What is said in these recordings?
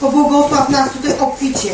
Pobłogosław nas tutaj obficie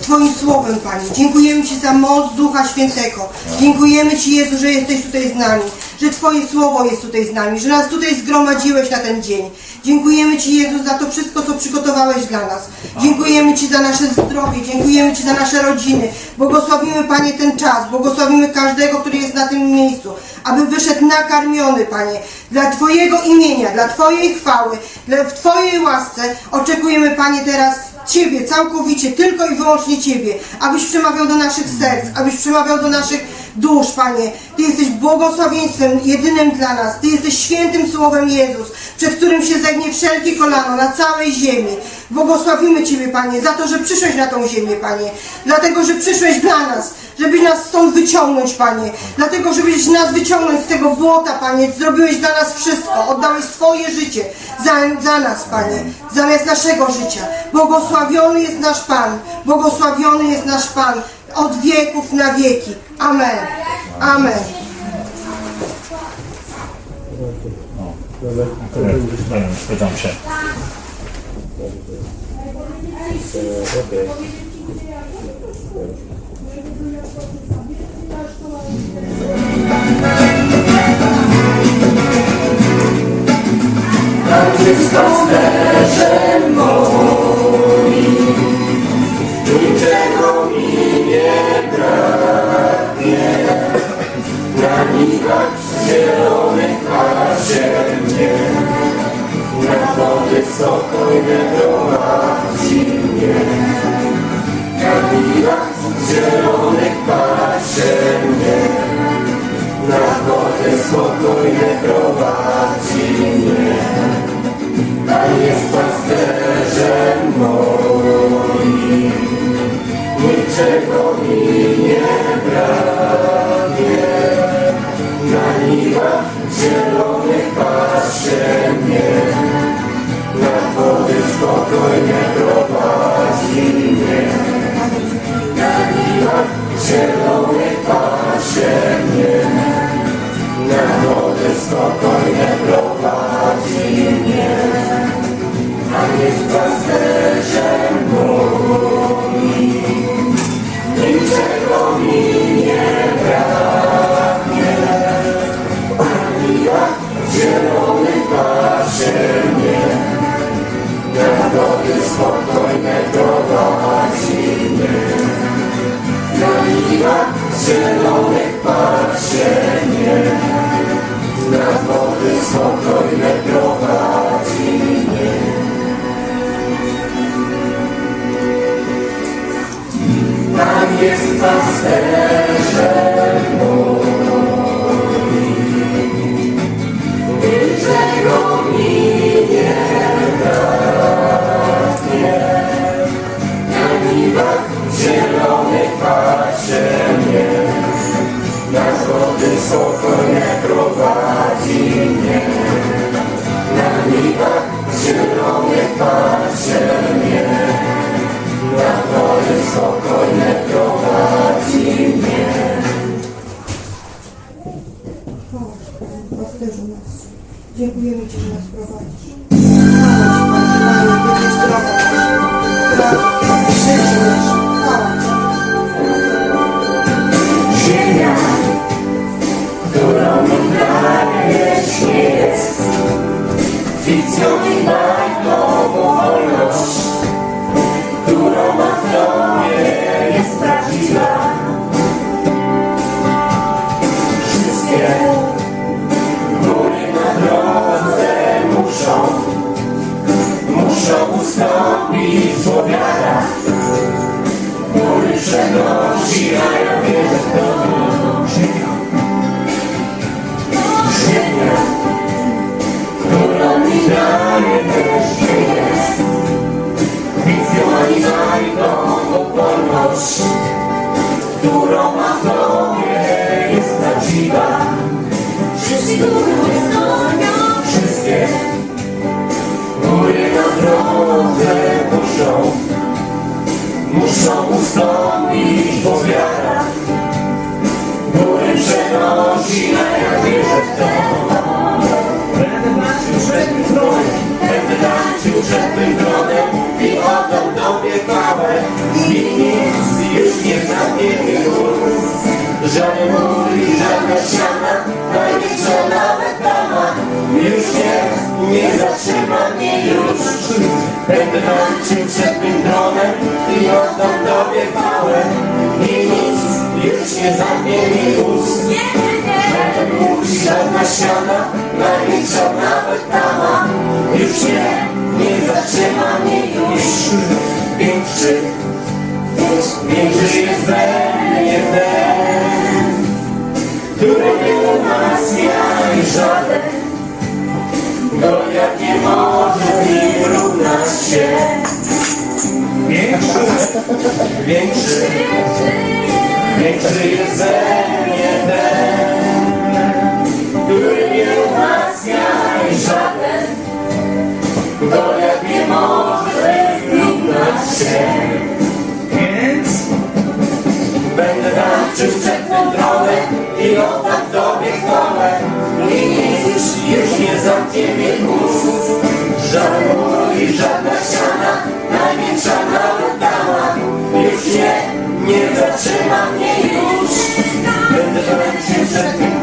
Twoim Słowem, Panie. Dziękujemy Ci za moc Ducha Świętego. Dziękujemy Ci, Jezu, że jesteś tutaj z nami, że Twoje Słowo jest tutaj z nami, że nas tutaj zgromadziłeś na ten dzień. Dziękujemy Ci, Jezu, za to wszystko, co przygotowałeś dla nas. Dziękujemy Ci za nasze zdrowie, dziękujemy Ci za nasze rodziny. Błogosławimy, Panie, ten czas. Błogosławimy każdego, który jest na tym miejscu, aby wyszedł nakarmiony, Panie, dla Twojego imienia, dla Twojej chwały, dla, w Twojej łasce. Oczekujemy, Panie, teraz Ciebie, całkowicie, tylko i wyłącznie Ciebie, abyś przemawiał do naszych serc, abyś przemawiał do naszych dusz, Panie. Ty jesteś błogosławieństwem jedynym dla nas. Ty jesteś świętym Słowem Jezus, przed którym się zegnie wszelkie kolano na całej ziemi. Błogosławimy Ciebie, Panie, za to, że przyszłeś na tą ziemię, Panie. Dlatego, że przyszłeś dla nas, żebyś nas stąd wyciągnąć, Panie. Dlatego, żebyś nas wyciągnąć z tego błota, Panie. Zrobiłeś dla nas wszystko. Oddałeś swoje życie za, za nas, Panie. Zamiast naszego życia. Błogosławiony jest nasz Pan. Błogosławiony jest nasz Pan. Od wieków na wieki. Amen. Amen. Zgadzam się. Niczego spokojne prowadzi mnie. Nigach zielonych pasie mnie, na wody spokojne prowadzi mnie. Pan jest pasterzem moim, niczego mi nie braknie. Na niwach zielonych pasie mnie, na wody spokojnie prowadzi mnie. Na niwach zielonych pasie mnie, na wody spokojnie prowadzi mnie. Pan jest pasterzem moim, niczego mi nie braknie. Ani jak zielony pasie na spokojne prowadzi mnie. Na niwach zielonych pasie mnie, na wody spokojne prowadzi mnie. Pan jest pasterzem Walczył przed tym tronem I oddam Tobie chwałę. I nic już nie zamknie mi ust żadna ściana Największa nawet tama. Już nie, nie zatrzyma mnie już. Większy, większy jest we mnie ten Który nie umacnia i żaden Goliat nie może z nim równać się Większy, większy, większy jest ze mnie ten Który nie umacnia i żaden Goliat nie może równać się nie zamknie mnie ust. I żadna ściana Największa nawet dama Już nie, nie zatrzyma mnie już. Będę walczył przed tym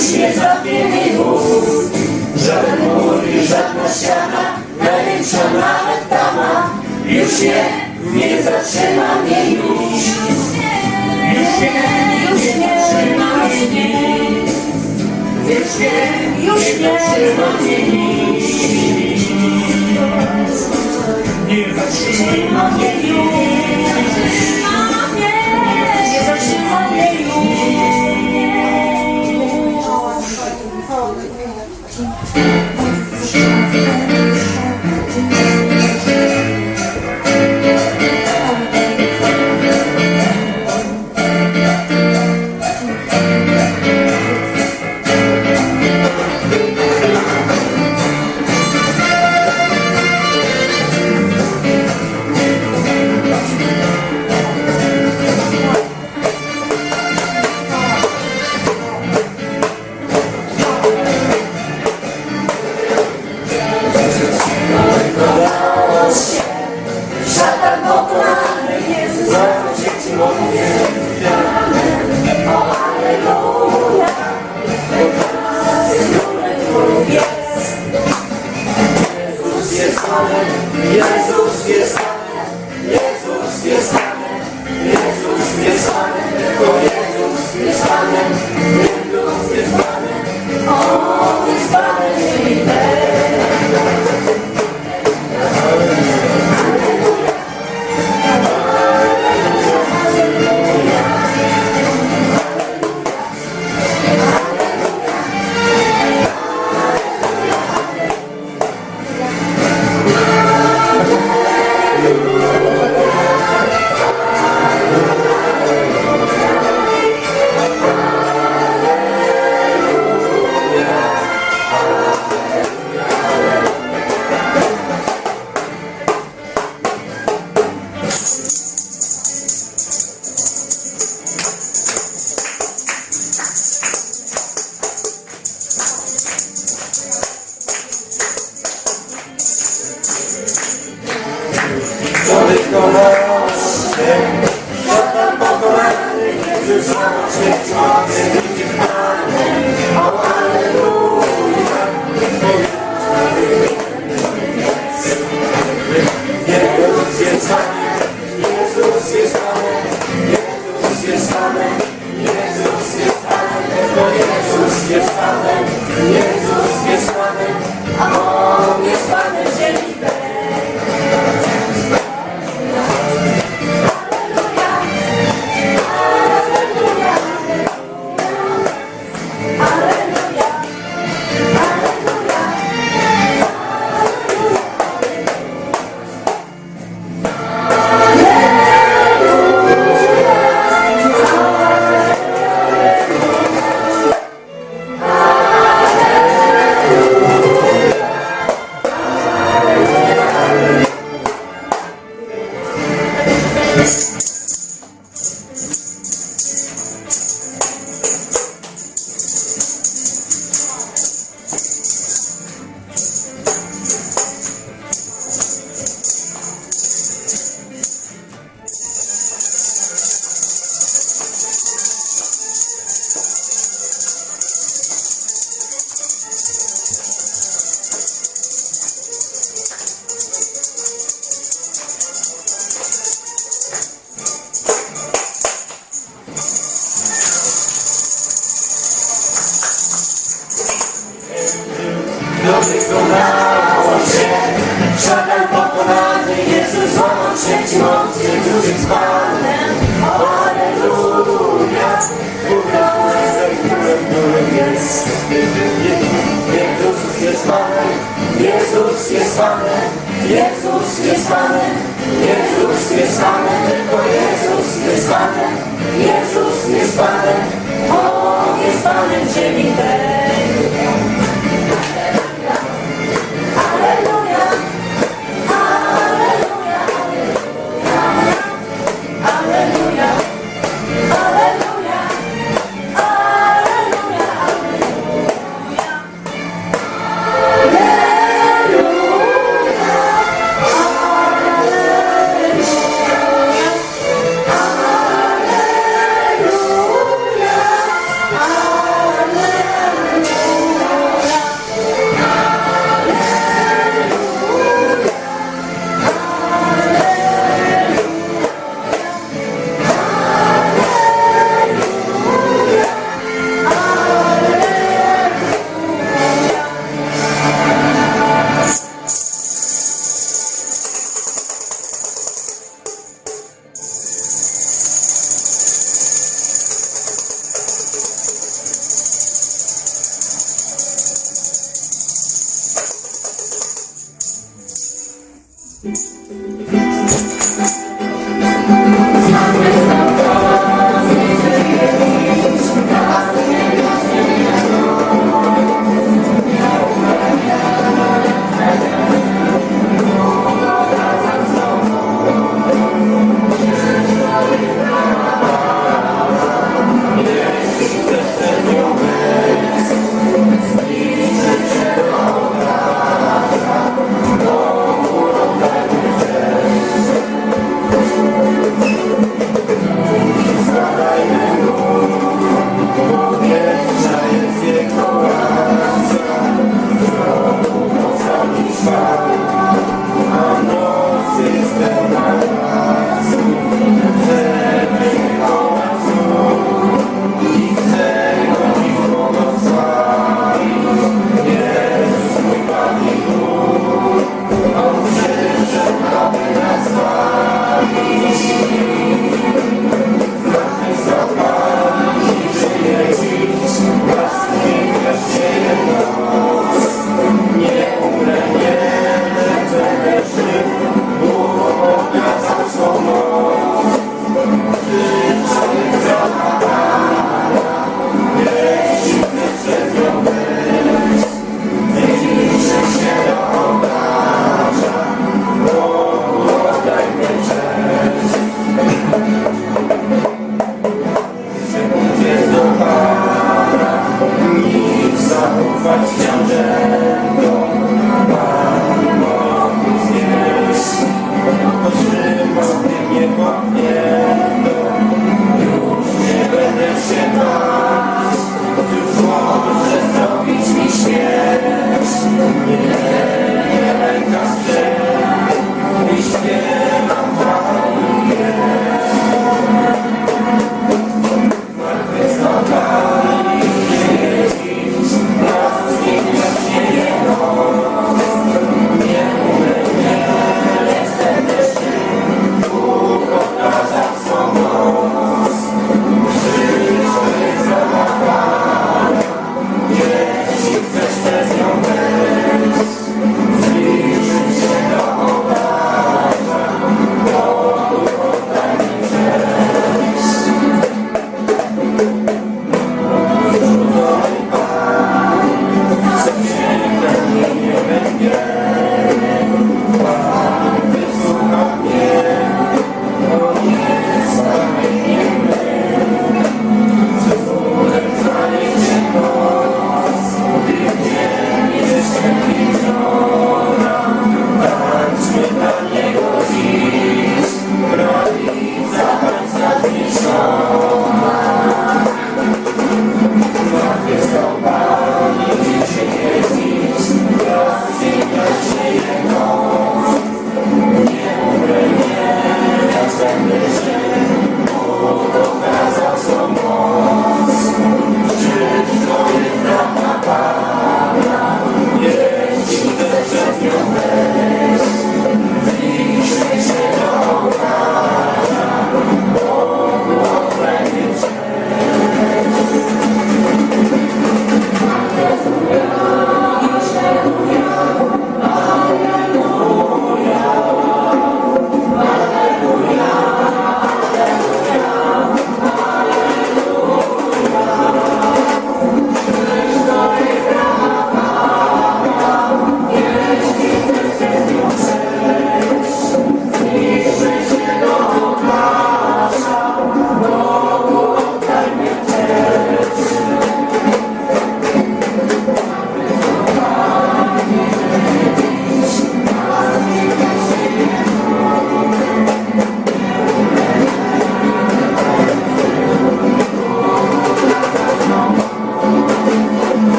już nie zamknie mi ust. Żaden mur i żadna ściana, największa nawet tama, już nie, nie zatrzyma mnie już. Już nie, już nie zatrzyma mnie. Już nie, już nie zatrzyma mnie nic. Nie zatrzyma mnie już. Jezus dzieci Senhor. Jezus złamał trzeci mocy, duży z Panem. Alleluja, ubrany którym jest. Jezus jest Panem, Jezus jest Panem, Jezus jest Panem, Jezus jest Panem, tylko Jezus jest Panem, Jezus jest Panem, On jest Panem ziemi.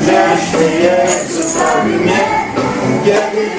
Grzeszny Jezus zbawił mnie Kiedy